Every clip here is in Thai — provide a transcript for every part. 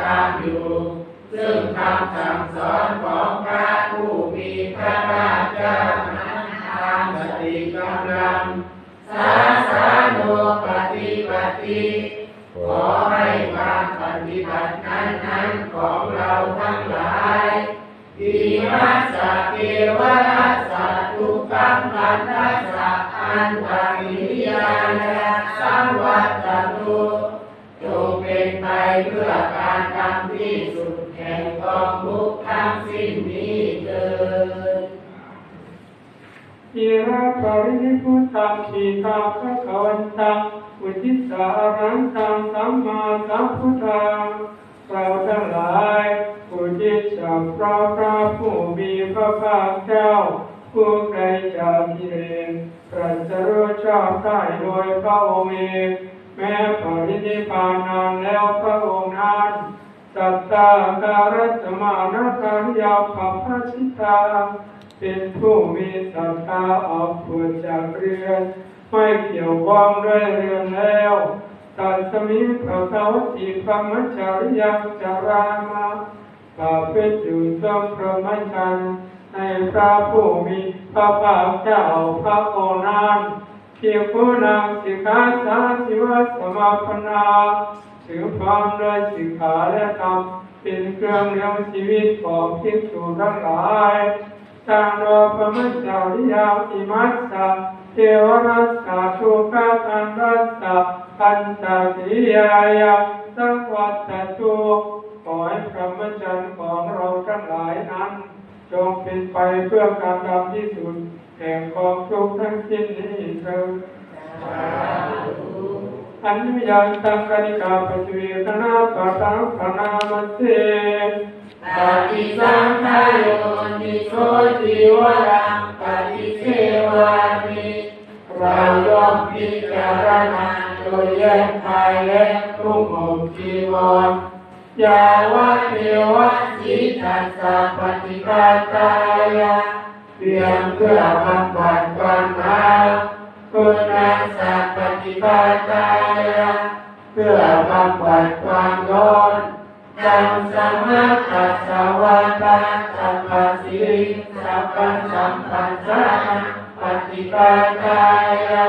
ตามอยู่ ซึ่งคำสั่งสอนของพระผู้มีพระภาคเจ้านั้นตามสติกำลังสาสาโนปฏิปฏิขอให้การปฏิบัตินั้นนั้นของเราทั้งหลายดีมัสสะเกวรัสสะทุกขังพันธัสสะอันตาริยาและสังวัตตุ ไปเพื่อการทำที่สุดแห่งกองทุกทั้งสิ้นนี้เถิดอิระปรินิพุตังขีตาภะคะวันตังอุทิสารังตังสัมมาสัมพุทธังเราทั้งหลายอุทิศสัมพระพระผู้มีพระภาคเจ้า ผู้ไกลจากกิเลสตรัสรู้ชอบได้โดยพระองค์เองแม้ปรินิพพานา พระองค์นั้นสัตตาการัสมานาการยาปัพพชิตา เป็นผู้มีศรัทธาออกบวชจากเรือนไม่เกี่ยวข้องด้วยเรือนแล้วตัดสมิงพระเกาติพระมัจจาริยังจารามาปาเป็นอยู่ต้องพระมัจจันในพระผู้มีพระภาคเจ้าพระองค์นั้นเพียงผู้นำสิกขาสาธิวสมาปนา ถือความด้วยสิกขาและธรรมเป็นเครื่องเลี้ยงชีวิตของภิกษุทั้งหลายสังโฆปมัจจาริยาอิมัสสะเทวรัสสะทุกขตันรัสสะปัญจสียายาสังวัตตุขอให้พระมจรรย์ของเราทั้งหลายนั้น จงเป็นไปเพื่อการดำที่สุดแห่งกองทุกข์ทั้งสิ้นนี้เถิด อนนี้ยัตังกนิกาปจจุเวทนาปะตังปะนามเสปฏิสังขายโยนิโสติวรังปฏิเสวามิเราย่อมพิจารณาโดยแยกภายและทุกห่มจีวรยาวะเทวะสิทัสสะปฏิปาตายะเพียงเพื่อบำบัดความหาคุณนัสะปฏิปาตา เพื่อบำบัดความร้อนดังสมัคคัสสวาตาสัพพสิริสัพพสัมปันสาปฏิปาทายะ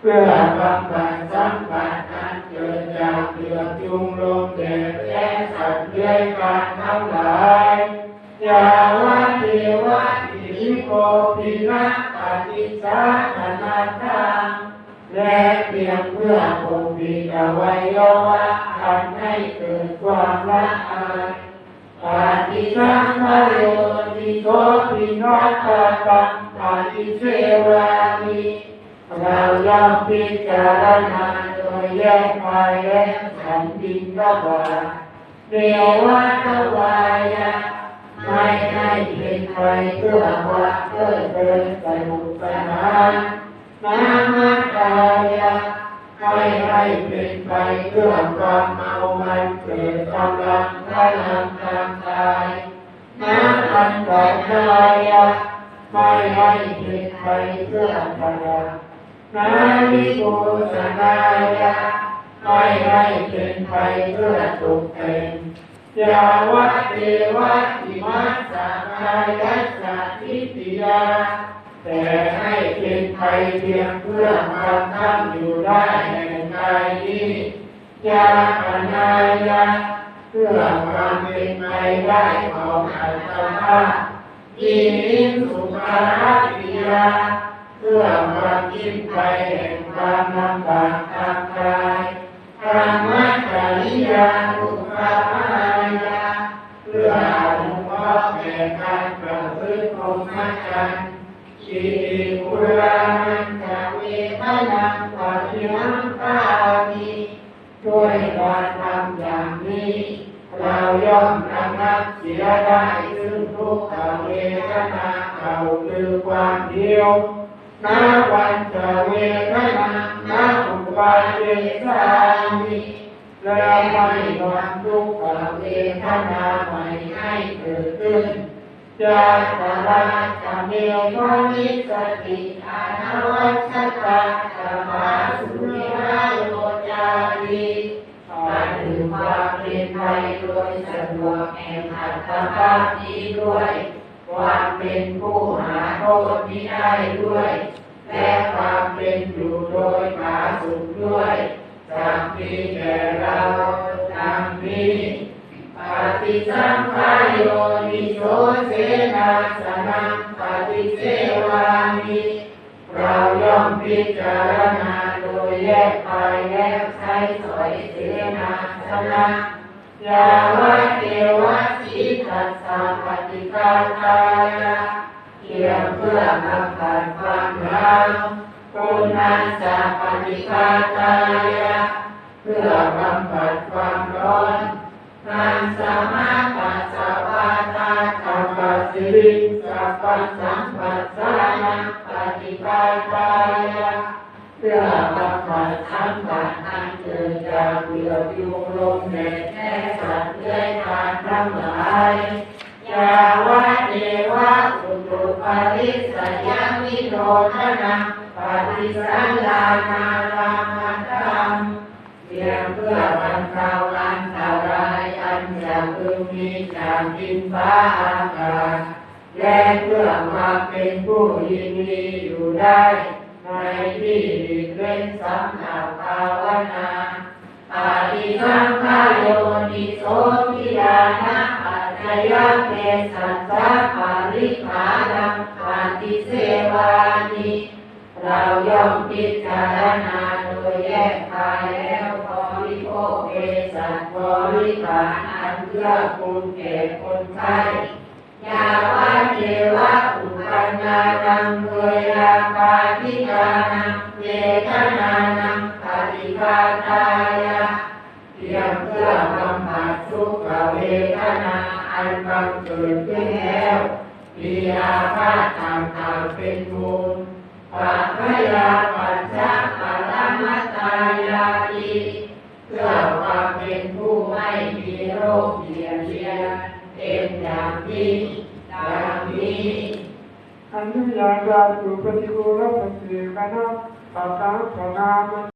เพื่อบำบัดสัมปันอันเกิดจากเดือดจุงลมแดดและสัตว์เลื้อยคลานทั้งหลายยาวะเทวะอิริโกปินะปฏิสาธนาทังและเพื่อปกปิดอวัยวะอันให้เกิดความละอายปฏิสังขารโยติโสปินัสตังปฏิเสวามิเราย่อมพิจารณาโดยแยกไปและสันตินกบาเรียววัตวายะไม่ให้เป็นไปเพื่อควาเพลิดเพลินสนุกสนานนามะ ไม่ให้เป็นไปเพื่อความเมามันเกิดกำลังพลังทางกายนาปัญจทายะไม่ให้เป็นไปเพื่อพลังนาวิปุสนายะไม่ให้เป็นไปเพื่อตกแต่งยาวะเทวะอิมัสสะกายัสสะทิฏฐิยา แต่ให้เป็นไปเพียงเพื่อมาตั้งอยู่ได้แห่งกายนี้ยาปนายะเพื่อความเป็นไปได้ของอัตภาพอินิสุขาติยาเพื่อความกินไปแห่งความลำบากทางกายธรรมะจริยาทุกขายาเพื่ออนุเคราะห์แก่การประพฤติพรหมจรรย์ ชีปุรานันจะเวทนังปฏิมังคามิด้วยการทำอย่างนี้เราย่อมระงับเสียได้ซึ่งทุกขเวทนาเก่าคือความเดียวนาวันจะเวทนานาอุปาเวสามิและไม่วันทุกขเวทนาใหม่ให้เกิดขึ้น จาตราจะเมวนิสติอานาวัชตาสมาสุนิราโยจารีปัญถึงความเป็นไปโดยสะดวกแห่งอัตภาพนี้ด้วย ความเป็นผู้หาโทษมิได้ด้วย และความเป็นอยู่โดยผาสุกด้วยจากมีแก่เราดังนี้ ปฏิสังขายโยนิโสเสนาสนังปฏิเสวามิเราย่อมพิจารณาโดยแยกไปแล้วใช้สอยเสนาสนะยาวะเทวะสิทัสสะปฏิกาตายะเพียงเพื่อบำบัดความร้าวคุณนัสสะปฏิฆาตายะเพื่อบำบัดความร้อน นานสมาปัสสาวาตาสัพพสิริสัพพสัมปัสสานังปฏิฆาตายะเพื่อบำบัดสัมปัสอันเกิดจากเปลือกยุงลมแดดแค่สัตว์เลื้อยคานทั้งหลายยาวะเทวะอุตุปาริสยามิโนทนังปฏิสันลานารามันตังเพียงเพื่อ พึงมีจากดินฟ้าอากาศและเพื่อมาเป็นผู้ยินดีอยู่ได้ ในที่เล่นสำหรับภาวนาปฏิสังขายโยนิโสทิยานะปัจจยเปสัสสะปาริขารังปฏิเสวานิเราย่อมพิจารณาโดยแยกกาย เภสัชบริขาอันเพื่อคุณแก่คนไข้ยาวะเทวะอุปัญญานังเวยาปาทิกานังเวทนานังปฏิฆาตายะเพียงเพื่อบำบัดทุกขเวทนาอันบังเกิดขึ้นแล้วมีอาพาธต่างๆเป็นมูลปัจจยาปัจ อนุญาต